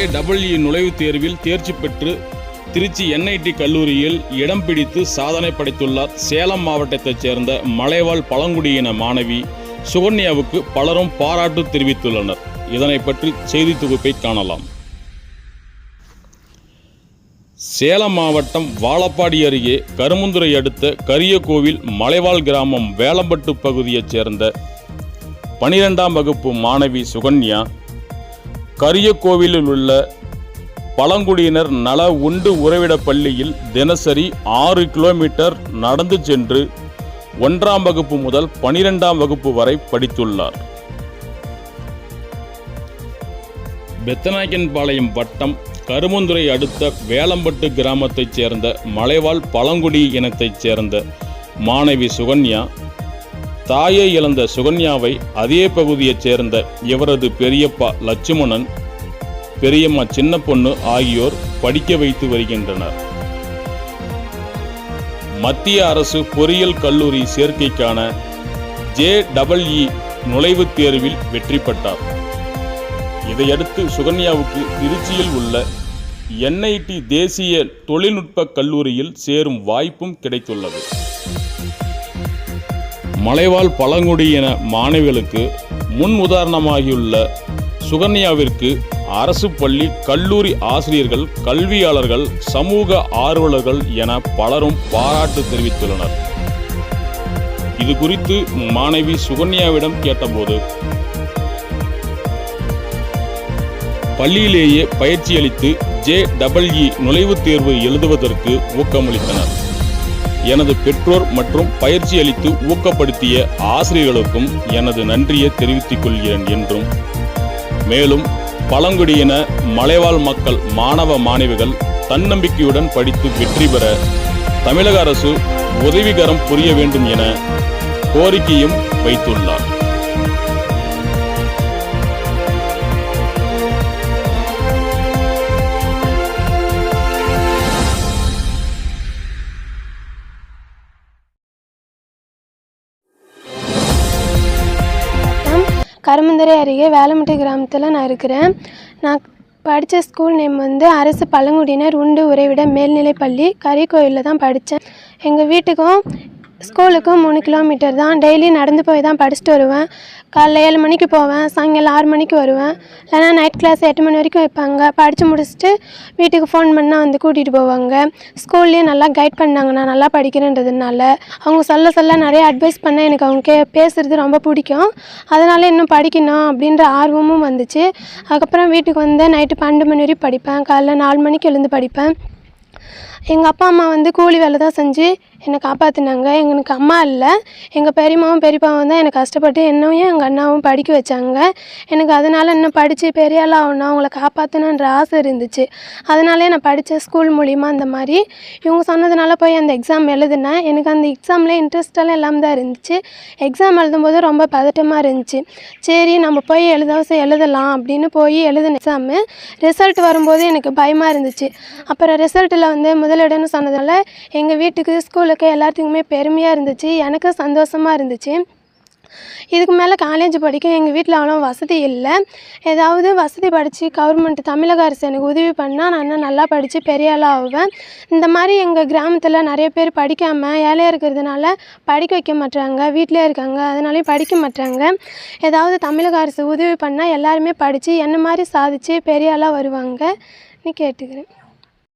JW நுழைவுத் தேர்வில் தேர்ச்சி பெற்று திருச்சி என்ஐடி கல்லூரியில் இடம் பிடித்து சாதனை படைத்துள்ளார் சேலம் மாவட்டத்தைச் சேர்ந்த மலைவாழ் பழங்குடியின மாணவி சுகன்யாவுக்கு பலரும் பாராட்டு தெரிவித்துள்ளனர். இதனை பற்றி செய்தி தொகுப்பை காணலாம். சேலம் மாவட்டம் வாழப்பாடி அருகே கருமுந்துரை அடுத்த கரியகோவில் மலைவாழ் கிராமம் வேலம்பட்டு பகுதியைச் சேர்ந்த பனிரெண்டாம் வகுப்பு மாணவி சுகன்யா கரியக்கோவிலில் உள்ள பழங்குடியினர் நல உண்டு உறைவிட பள்ளியில் தினசரி ஆறு கிலோமீட்டர் நடந்து சென்று ஒன்றாம் வகுப்பு முதல் பனிரெண்டாம் வகுப்பு வரை படித்துள்ளார். பெத்தநாயக்கன்பாளையம் வட்டம் கருமந்துரை அடுத்த வேலம்பட்டு கிராமத்தைச் சேர்ந்த மலைவாழ் பழங்குடி இனத்தைச் சேர்ந்த மாணவி சுகன்யா தாயை இழந்த சுகன்யாவை அதே பகுதியைச் சேர்ந்த இவரது பெரியப்பா லட்சுமணன் பெரியம்மா சின்ன பொண்ணு ஆகியோர் படிக்க வைத்து வருகின்றனர். மத்திய அரசு பொறியியல் கல்லூரி சேர்க்கைக்கான ஜே டபிள்இ நுழைவுத் தேர்வில் வெற்றி பெற்றார். இதையடுத்து சுகன்யாவுக்கு திருச்சியில் உள்ள என்ஐடி தேசிய தொழில்நுட்ப கல்லூரியில் சேரும் வாய்ப்பும் கிடைத்துள்ளது. மலைவாழ் பழங்குடியின மாணவிகளுக்கு முன் உதாரணமாகியுள்ள சுகன்யாவிற்கு அரசு பள்ளி கல்லூரி ஆசிரியர்கள் கல்வியாளர்கள் சமூக ஆர்வலர்கள் என பலரும் பாராட்டு தெரிவித்துள்ளனர். இது குறித்து மாணவி சுகன்யாவிடம் கேட்டபோது பள்ளியிலேயே பயிற்சியளித்து ஜே டபிள்இ நுழைவுத் தேர்வு எழுதுவதற்கு ஊக்கமளித்தனர். எனது பெற்றோர் மற்றும் பயிற்சி அளித்து ஊக்கப்படுத்திய ஆசிரியர்களுக்கும் எனது நன்றியை தெரிவித்துக் கொள்கிறேன் என்றும். மேலும் பழங்குடியின மலைவாழ் மக்கள் மாணவ மாணவிகள் தன்னம்பிக்கையுடன் படித்து வெற்றி பெற தமிழக அரசு உதவிகரம் புரிய வேண்டும் என கோரிக்கையும் வைத்துள்ளார். கருமந்தரை அருகே வேலம்பட்டி கிராமத்தில் நான் இருக்கிறேன். நான் படித்த ஸ்கூல் நேம் வந்து அரசு பழங்குடியினர் உண்டு உறைவிட மேல்நிலைப்பள்ளி கறிக்கோயிலில் தான் படித்தேன் எங்கள் வீட்டுக்கும் ஸ்கூலுக்கும் மூணு கிலோமீட்டர் தான். டெய்லி நடந்து போய் தான் படிச்சுட்டு வருவேன். காலைல ஏழு மணிக்கு போவேன். சாயங்காலம் ஆறு மணிக்கு வருவேன். இல்லைனா நைட் கிளாஸ் எட்டு மணி வரைக்கும் வைப்பாங்க. படித்து முடிச்சுட்டு வீட்டுக்கு ஃபோன் பண்ணால் வந்து கூட்டிகிட்டு போவாங்க. ஸ்கூல்லேயே நல்லா கைட் பண்ணாங்க. நான் நல்லா படிக்கிறேன்றதுனால. அவங்க சொல்ல சொல்ல நிறைய அட்வைஸ் பண்ண எனக்கு அவங்க கே பேசுகிறது ரொம்ப பிடிக்கும். அதனால் இன்னும் படிக்கணும் அப்படின்ற ஆர்வமும் வந்துச்சு. அதுக்கப்புறம் வீட்டுக்கு வந்து நைட்டு பன்னெண்டு மணி வரைக்கும் படிப்பேன். காலைல நாலு மணிக்கு எழுந்து படிப்பேன். எங்கள் அப்பா அம்மா வந்து கூலி வேலை தான் செஞ்சு என்னை காப்பாற்றினாங்க எனக்கு அம்மா இல்லை. எங்கள் பெரியம்மாவும் பெரியப்பாவும் தான் என்னை கஷ்டப்பட்டு என்னையும் எங்கள் அண்ணாவும் படிக்க வச்சாங்க. எனக்கு அதனால் இன்னும் படித்து பெரியாளாக ஆகணும். அவங்கள காப்பாற்றணுன்ற ஆசை இருந்துச்சு. அதனாலே நான் படித்த ஸ்கூல் மூலிமா அந்த மாதிரி இவங்க சொன்னதுனால போய் அந்த எக்ஸாம் எழுதினேன். எனக்கு அந்த எக்ஸாமில் இன்ட்ரெஸ்டெல்லாம் எல்லாம் தான் இருந்துச்சு. எக்ஸாம் எழுதும்போது ரொம்ப பதட்டமாக இருந்துச்சு. சரி நம்ம போய் எழுதாசம் எழுதலாம் அப்படின்னு போய் எழுதின எக்ஸாமு ரிசல்ட் வரும்போது எனக்கு பயமாக இருந்துச்சு. அப்புறம் ரிசல்ட்டில் வந்து முதலிடம்னு சொன்னதால எங்கள் வீட்டுக்கு ஸ்கூலுக்கு எல்லாத்துக்குமே பெருமையாக இருந்துச்சு. எனக்கு சந்தோஷமாக இருந்துச்சு. இதுக்கு மேலே காலேஜ் படிக்க எங்கள் வீட்டில் அவ்வளோ வசதி இல்லை. ஏதாவது வசதி படித்து கவர்மெண்ட் தமிழக அரசு எனக்கு உதவி பண்ணால் நான் இன்னும் நல்லா படித்து பெரிய ஆளாக ஆவேன். இந்த மாதிரி எங்கள் கிராமத்தில் நிறைய பேர் படிக்காமல் ஏழையாக இருக்கிறதுனால படிக்க வைக்க மாட்டாங்க வீட்டிலே இருக்காங்க. அதனாலேயும் படிக்க மாட்டாங்க ஏதாவது தமிழக அரசு உதவி பண்ணால் எல்லாருமே படித்து என்ன மாதிரி சாதித்து பெரிய ஆளாக வருவாங்க? நீ கேட்டுக்கிறேன்.